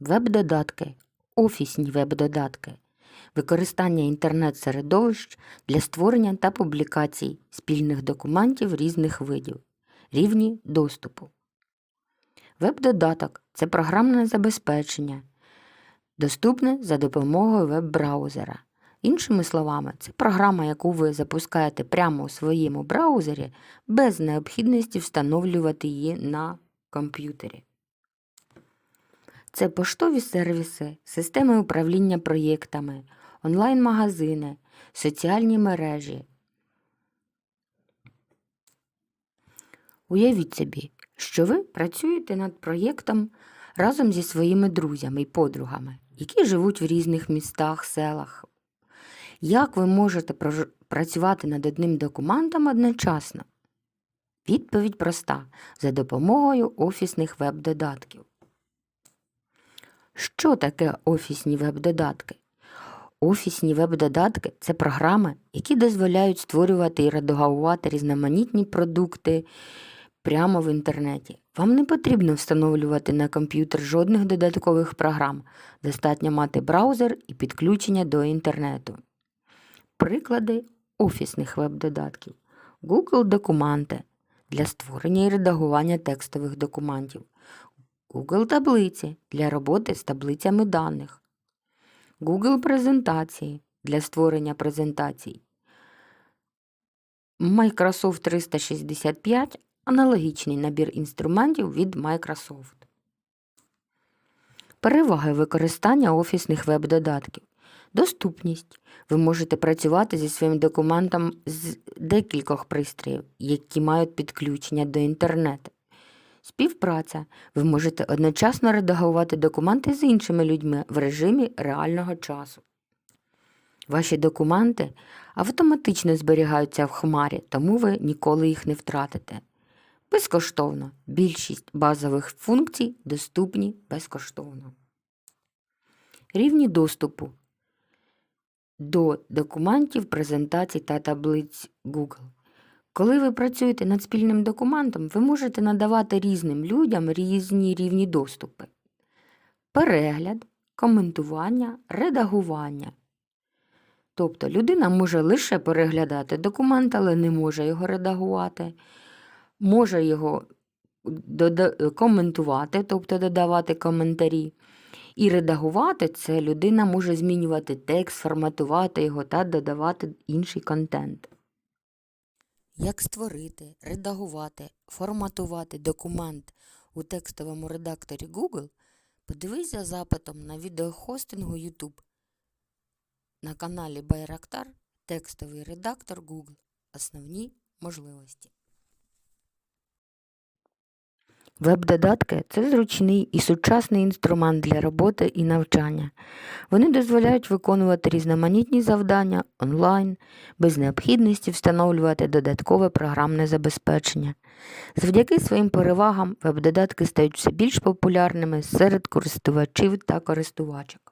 Веб-додатки, офісні веб-додатки, використання інтернет-середовищ для створення та публікацій спільних документів різних видів, рівні доступу. Веб-додаток це програмне забезпечення, доступне за допомогою веб-браузера. Іншими словами, це програма, яку ви запускаєте прямо у своєму браузері без необхідності встановлювати її на комп'ютері. Це поштові сервіси, системи управління проєктами, онлайн-магазини, соціальні мережі. Уявіть собі, що ви працюєте над проєктом разом зі своїми друзями і подругами, які живуть в різних містах, селах. Як ви можете працювати над одним документом одночасно? Відповідь проста за допомогою офісних веб-додатків. Що таке офісні веб-додатки? Офісні веб-додатки це програми, які дозволяють створювати і редагувати різноманітні продукти прямо в інтернеті. Вам не потрібно встановлювати на комп'ютер жодних додаткових програм. Достатньо мати браузер і підключення до інтернету. Приклади офісних веб-додатків. Google Документи для створення і редагування текстових документів. Google таблиці для роботи з таблицями даних. Google презентації для створення презентацій. Microsoft 365 аналогічний набір інструментів від Microsoft. Переваги використання офісних веб-додатків. Доступність. Ви можете працювати зі своїм документом з декількох пристроїв, які мають підключення до інтернету. Співпраця. Ви можете одночасно редагувати документи з іншими людьми в режимі реального часу. Ваші документи автоматично зберігаються в хмарі, тому ви ніколи їх не втратите. Безкоштовно. Більшість базових функцій доступні безкоштовно. Рівні доступу до документів, презентацій та таблиць Google. Коли ви працюєте над спільним документом, ви можете надавати різним людям різні рівні доступи. Перегляд, коментування, редагування. Тобто людина може лише переглядати документ, але не може його редагувати, може його коментувати, тобто додавати коментарі. І редагувати це людина може змінювати текст, форматувати його та додавати інший контент. Як створити, редагувати, форматувати документ у текстовому редакторі Google, подивись за запитом на відеохостингу YouTube на каналі Байрактар Текстовий редактор Google. Основні можливості. Веб-додатки це зручний і сучасний інструмент для роботи і навчання. Вони дозволяють виконувати різноманітні завдання онлайн без необхідності встановлювати додаткове програмне забезпечення. Завдяки своїм перевагам веб-додатки стають все більш популярними серед користувачів та користувачок.